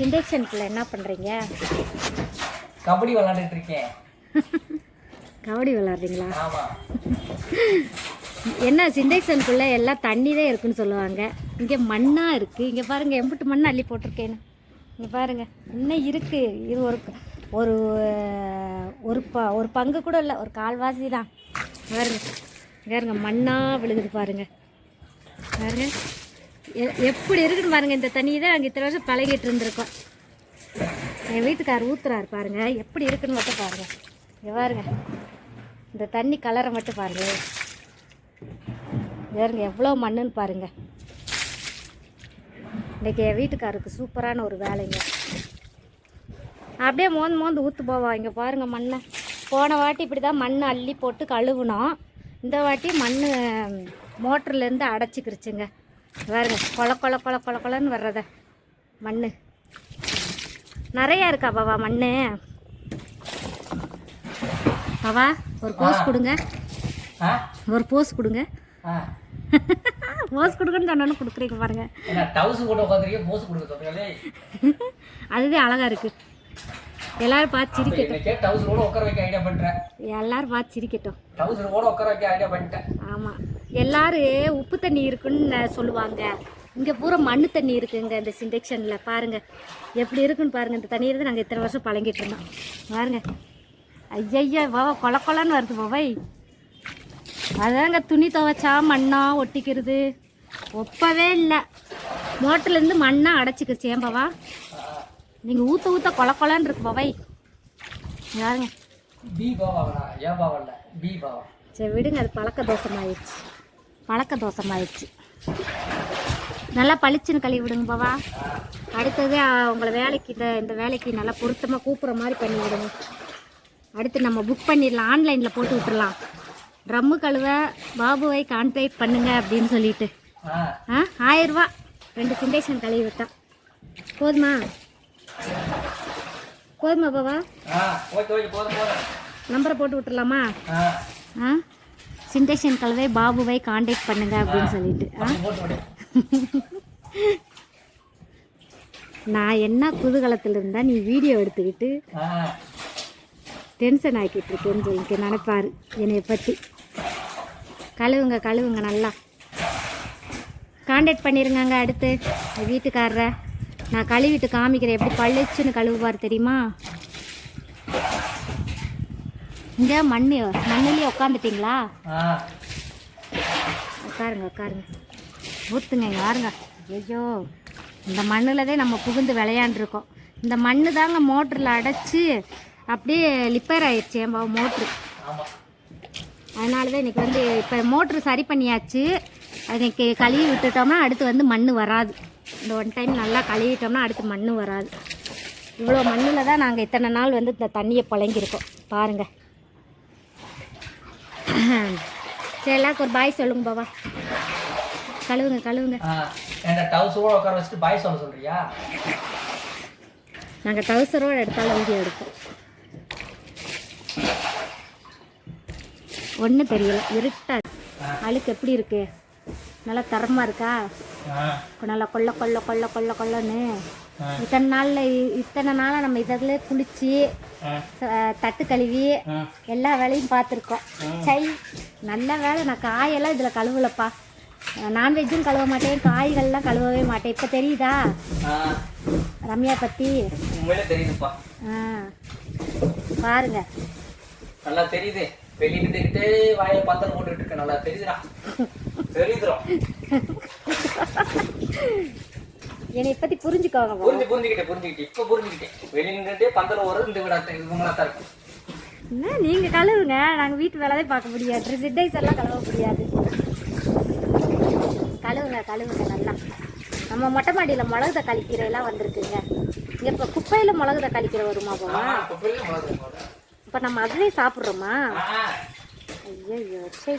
சிண்டெக்ஷனுக்குள்ள என்ன பண்ணுறீங்க கபடி விளாண்டுட்டு இருக்கேன். கபடி விளாட்றீங்களா என்ன சிண்டெக்ஷனுக்குள்ளே எல்லாம் தண்ணி தான் இருக்குன்னு சொல்லுவாங்க. இங்கே மண்ணாக இருக்குது இங்கே பாருங்கள் எம்பிட்டு மண் அள்ளி போட்டிருக்கேன்னு. இங்கே பாருங்கள் இன்னும் இருக்குது இது ஒரு ஒரு ஒரு ப ஒரு பங்கு கூட இல்லை ஒரு கால்வாசி தான். பாருங்க பாருங்க மண்ணாக விழுகுது பாருங்க. பாருங்க. எ- எப்படி இருக்குன்னு பாருங்கள் இந்த தண்ணியை தான் நாங்கள் இத்தனை வருஷம் பழகிட்டு இருந்திருக்கோம். என் வீட்டுக்கார் ஊத்துறாரு பாருங்க எப்படி இருக்குன்னு மட்டும் பாருங்க. இங்க பாருங்க இந்த தண்ணி கலரை மட்டும் பாருங்க. பாருங்க எவ்வளோ மண்ணுன்னு பாருங்க. இன்றைக்கி என் வீட்டுக்காருக்கு சூப்பரான ஒரு வேலைங்க. அப்படியே மோந்து மோந்து ஊற்று போவோம் இங்கே பாருங்க மண்ணை. போன வாட்டி இப்படி தான் மண் அள்ளி போட்டு கழுவுனோம். இந்த வாட்டி மண் மோட்டர்லேருந்து அடைச்சிக்கிருச்சுங்க. பாருங்க கொல கொல கொல கொல கொலன்னு வர்றத. மண் நிறையா இருக்கா பாவா மண் பாவா ஒரு போஸ் கொடுங்க. ஒரு போஸ் கொடுங்க. போஸ் கொடுங்கன்னு சொன்னாலும் கொடுக்குறீங்க பாருங்க. அதுதான் அழகா இருக்கு. எல்லாரும் பார்த்து சிரிக்கட்டும். எல்லாரும் பார்த்து சிரிக்கட்டும். ஆமாம் எல்லாரும் உப்பு தண்ணி இருக்குன்னு சொல்லுவாங்க. இங்கே பூரா மண்ணு தண்ணி இருக்குங்க இந்த சிண்டெக்ஷனில் பாருங்கள் எப்படி இருக்குன்னு பாருங்கள் இந்த தண்ணியை தான் நாங்கள் இத்தனை வருஷம் பழங்கிட்டு இருந்தோம். பாருங்க. ஐயய்யா வா கொல கொலன்னு வருது பாவை. அதாங்க துணி துவைச்சா மண்ணா ஒட்டிக்கிறது. ஒப்பவே இல்லை. மோட்டர்லேருந்து மண்ணா அடைச்சிக்கிச்சு ஏன் பாவா நீங்கள் ஊற்ற ஊற்ற கொல கொலன்னு இருக்கு பாவை. பாவா சரி விடுங்க. அது பழக்க தோசமாயிடுச்சு பழக்க தோசமாயிடுச்சு நல்லா பளிச்சுன்னு கழுவி விடுங்க பாவா. அடுத்தது உங்களை வேலைக்கு இந்த இந்த வேலைக்கு நல்லா பொருத்தமாக கூப்பிட்ற மாதிரி பண்ணி விடுங்க. அடுத்து நம்ம புக் பண்ணிடலாம். ஆன்லைனில் போட்டு விட்டுறலாம். ட்ரம்மு கழுவ பாபுவை கான்டாக்ட் பண்ணுங்க அப்படின்னு சொல்லிட்டு. ஆ ஆ ஆயிரரூபா ரெண்டு சிண்டேஷன் கழுவி விட்டா போதுமா? போதுமா போதும் நம்பரை போட்டு விட்டுறலாமா? ஆ? ஆ சிண்டேஷன் கலவை பாபுவை காண்டாக்ட் பண்ணுங்க அப்படின்னு சொல்லிட்டு. நான் என்ன குதூகலத்தில் இருந்தால் நீ வீடியோ எடுத்துக்கிட்டு டென்ஷன் ஆக்கிட்டு இருக்கேன்னு சொல்லிட்டு நினைப்பாரு என்னைய பற்றி கழுவுங்க கழுவுங்க நல்லா. காண்டாக்ட் பண்ணிருங்கங்க அடுத்து. வீட்டுக்காரரை. நான் கழுவிட்டு காமிக்கிறேன். எப்படி பளிச்சுன்னு கழுவுவார் தெரியுமா? இங்கே மண் மண்ணுலேயே உட்காந்துட்டிங்களா உட்காருங்க உட்காருங்க ஊற்றுங்க இங்க பாருங்க ஐயோ இந்த மண்ணில் தான் நம்ம புகுந்து விளையாண்டுருக்கோம். இந்த மண்ணு தாங்க மோட்டரில் அடைச்சி அப்படியே லிப்பேர் ஆயிடுச்சு என் மோட்ரு. அதனால தான் இன்றைக்கி வந்து இப்போ மோட்ரு சரி பண்ணியாச்சு. அதுக்கு கழுவி விட்டுட்டோம்னா அடுத்து வந்து மண் வராது. இந்த ஒன் டைம் நல்லா கழுவிட்டோம்னா அடுத்து மண் வராது. இவ்வளோ மண்ணில் தான் நாங்கள் இத்தனை நாள் வந்து இந்த தண்ணியை புழங்கியிருக்கோம். பாருங்கள் சரி எல்லாருக்கும் ஒரு பாய் சொல்லுங்க பாபா கழுவுங்க கழுவுங்க. என்ன டவுஸ் கூட உட்கார வச்சுட்டு பாய் சொல்ல சொல்றியா? நாங்கள் டவுசரோடு எடுத்தாலும் வீடியோ எடுப்போம். ஒன்றும் தெரியல இருட்டா. அழுக்கு எப்படி இருக்கு? நல்லா தரமாக இருக்கா? நல்லா கொல்ல கொல்ல கொல்ல கொல்ல கொல்லன்னு. இத்தனை நாளில் இத்தனை நாளாக நம்ம இதில் குளிச்சு தட்டு கழுவி எல்லா வேலையும் பார்த்துருக்கோம் சை நல்ல வேலை. நான் காயெல்லாம் இதில் கழுவலப்பா. நான்வெஜ்ஜும் கழுவ மாட்டேன். காய்கள்லாம் கழுவவே மாட்டேன். இப்போ தெரியுதா? ரம்யா உண்மையிலே தெரியுதுப்பா. பாருங்க. நல்லா தெரியுது. வெளியே நின்றுக்கிட்டே வாயை பந்தல் போட்டுட்டு இருக்க. நல்லா தெரியுதுடா. தெரியுதுடா. என்னை பற்றி புரிஞ்சுக்கோங்க. புரிஞ்சு புரிஞ்சுக்கிட்டேன் புரிஞ்சுக்கிட்டேன். இப்ப புரிஞ்சுக்கிட்டேன். வெளியே நின்றுட்டே பந்தல் ஓடுறது இந்த விடா இவங்களா தான் இருக்கும் என்ன? நீங்கள் கழுவுங்க. நாங்கள் வீட்டு வேலை தான் பார்க்க முடியாது. சிட்டைஸ் எல்லாம் கழுவ முடியாது. கழுவுங்க கழுவுங்க நல்லா. நம்ம மொட்டை மாடியில் மிளகு தக்காளி கீரை எல்லாம் வந்திருக்குங்க. இங்கே இப்போ குப்பையில் மிளகு தக்காளி கீரை வருமா போவா. இப்போ நம்ம அதுலேயே சாப்பிட்றோமா? ஐயோ சரி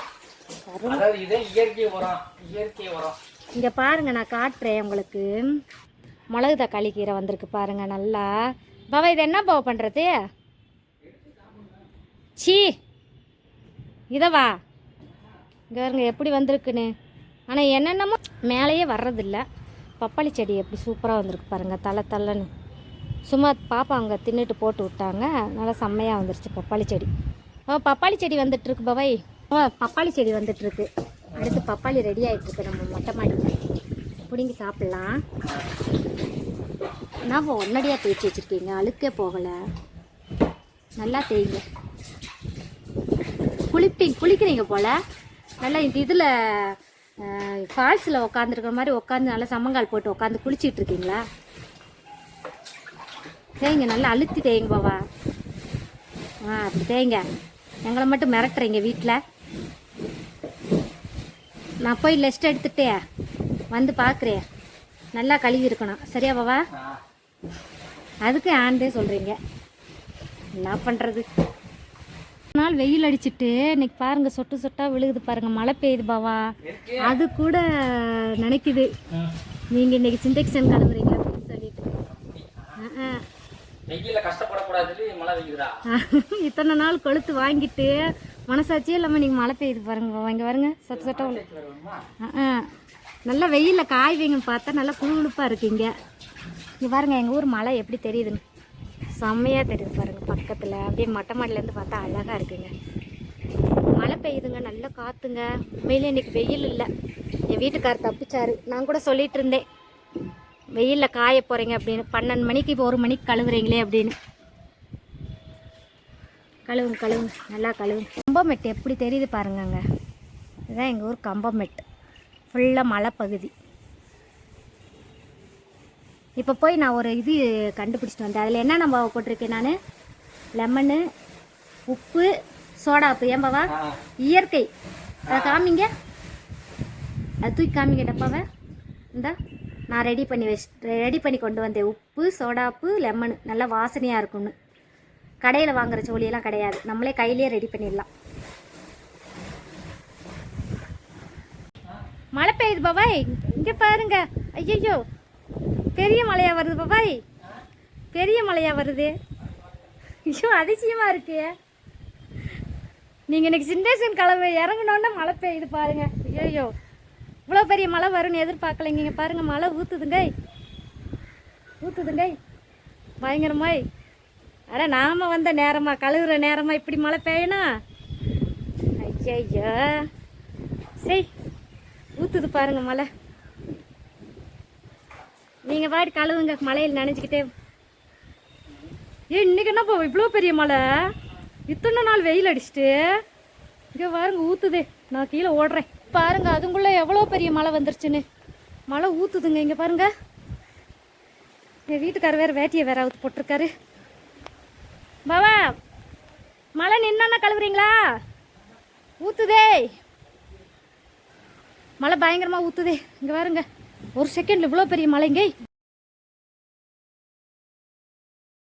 இயற்கை உரம் இயற்கை உரம். இங்கே பாருங்கள் நான் காட்டுறேன் உங்களுக்கு. மிளகு தக்காளி கீரை வந்திருக்கு பாருங்கள் நல்லா. பாவா இது என்ன பாவா பண்ணுறது சீ இதவா இங்கே பாருங்க எப்படி வந்திருக்குன்னு. ஆனால் என்னென்னமோ மேலேயே வர்றதில்ல. பப்பாளி செடி எப்படி சூப்பராக வந்திருக்கு பாருங்கள் தலை தலைன்னு சும்மா பாப்பா அங்கே தின்னுட்டு போட்டு விட்டாங்க. நல்லா செம்மையாக வந்துருச்சு பப்பாளி செடி. ஓ பப்பாளி செடி வந்துட்டுருக்கு பவாய். ஓ பப்பாளி செடி வந்துட்டுருக்கு அடுத்து பப்பாளி ரெடி ஆகிட்டுருக்கு நம்ம மொட்டை மாடியில் பிடிங்கி சாப்பிட்லாம். நான் உடனடியாக தேய்ச்சி வச்சுருக்கீங்க. அழுக்கே போகலை. நல்லா தேய்ங்க. குளிப்பீங்க குளிக்கிறீங்க போல். நல்லா இந்த இதில் ஃபால்ஸில் உட்காந்துருக்கிற மாதிரி உட்காந்து நல்லா சம்மங்கால் போட்டு உட்காந்து குளிச்சிட்டு இருக்கீங்களா? தேய்ங்க நல்லா அழுத்தி தேய்ங்க பாவா. ஆ அப்படி தேய்ங்க. எங்களை மட்டும் மிரட்டுறீங்க வீட்டில் நான் போய் லெஸ்ட் எடுத்துட்டே வந்து பார்க்குறேன். நல்லா கழுவி இருக்கணும். சரியா பாவா. அதுக்கு ஆண்டே சொல்கிறீங்க என்ன பண்ணுறது நாள் வெயில் அடிச்சிட்டு இன்னைக்கு பாருங்க சொட்டு சொட்டா விழுகுது பாருங்க. மழை பெய்யுது பாவா அது கூட நினைக்குது. ம். நீங்கள் இன்னைக்கு சிண்டெக்ஷன் கிளம்புறீங்க அப்படின்னு சொல்லிட்டு. இத்தனை நாள் கொளுத்து வாங்கிட்டு மனசாட்சியே இல்லாமல் நீங்கள் மழை பெய்யுது பாருங்க இங்கே வருங்க பாருங்க சட்டம் ஆ, நல்லா வெயிலில் காய் வைங்கன்னு பார்த்தா நல்லா குளுகுளுப்பாக இருக்குங்க இங்கே. பாருங்கள் எங்கள் ஊர் மழை எப்படி தெரியுதுன்னு. செம்மையாக தெரியுது பாருங்கள் பக்கத்தில். அப்படியே மொட்டை மாடிலேருந்து பார்த்தா அழகாக இருக்குங்க மழை பெய்யுதுங்க நல்லா காற்றுங்க உண்மையிலே இன்னைக்கு வெயில் இல்லை. என் வீட்டுக்கார் தப்பிச்சாரு. நான் கூட சொல்லிகிட்டு இருந்தேன். வெயிலில் காய போகிறீங்க அப்படின்னு. பன்னெண்டு மணிக்கு இப்போ ஒரு மணிக்கு கழுவுறீங்களே அப்படின்னு. கழுவுங்க கழுவுங்க. நல்லா கழுவுங்க. கம்பமெட்டு எப்படி தெரியுது பாருங்கங்க. இதுதான் எங்கள் ஊர் கம்பமெட்டு. ஃபுல்லாக மலைப்பகுதி. இப்போ போய் நான் ஒரு இது கண்டுபிடிச்சிட்டு வந்தேன். அதில் என்ன நம்ம போட்டிருக்கேன் நான்? லெமனு உப்பு சோடாப்பு ஏம்பாவா ஆ. இயற்கை. அதை காமிங்க. அது தூக்கி காமிங்க டப்பாவை இந்தா நான் ரெடி பண்ணி வச்சு ரெடி பண்ணி கொண்டு வந்தேன். உப்பு சோடாப்பு லெமனு. நல்லா வாசனையாக இருக்கும்னு. கடையில் வாங்குற சோழியெல்லாம் கிடையாது. நம்மளே கையிலேயே ரெடி பண்ணிடலாம். மழை பெய்யுது பாபாய். இங்கே பாருங்க. ஐயோ பெரிய மழையாக வருது பாபாய். பெரிய மழையாக வருது. ஐயோ அதிசயமாக இருக்கு. நீங்கள் இன்னைக்கு சிண்டேசன் கிளம்பு இறங்கினோன்னா மழை பெய்யுது பாருங்க. ஐயோ இவ்வளோ பெரிய மழை வரும்னு எதிர்பார்க்கலைங்க. பாருங்கள் மழை ஊற்றுதுங்க ஊற்றுதுங்க பயங்கரமாய். அட நாம வந்த நேரமா? கழுவுற நேரமா இப்படி மழை பெய்யணும் ஐயோ சரி ஊற்றுது பாருங்க மழை. நீங்கள் பாடி கழுவுங்க மழையில் நனைஞ்சிக்கிட்டே. ஏ இன்னைக்கு என்னப்பா இவ்வளோ பெரிய மழை? இத்தனை நாள் வெயில் அடிச்சிட்டு. இங்கே பாருங்க ஊற்றுது நான் கீழே ஓடுறேன். பாருங்க அதுக்குள்ளே எவ்வளோ பெரிய மழை வந்துருச்சுன்னு. மழை ஊற்றுதுங்க இங்கே பாருங்க. என் வீட்டுக்காரர் வேறு வேட்டியை வேற அவுத்து போட்டிருக்காரு. பாவா மழை நின்னா கழுவுறீங்களா? ஊத்துதே. மழை பயங்கரமாக ஊற்றுதே இங்கே பாருங்க. ஒரு செகண்டில் இவ்வளோ பெரிய மழைங்க.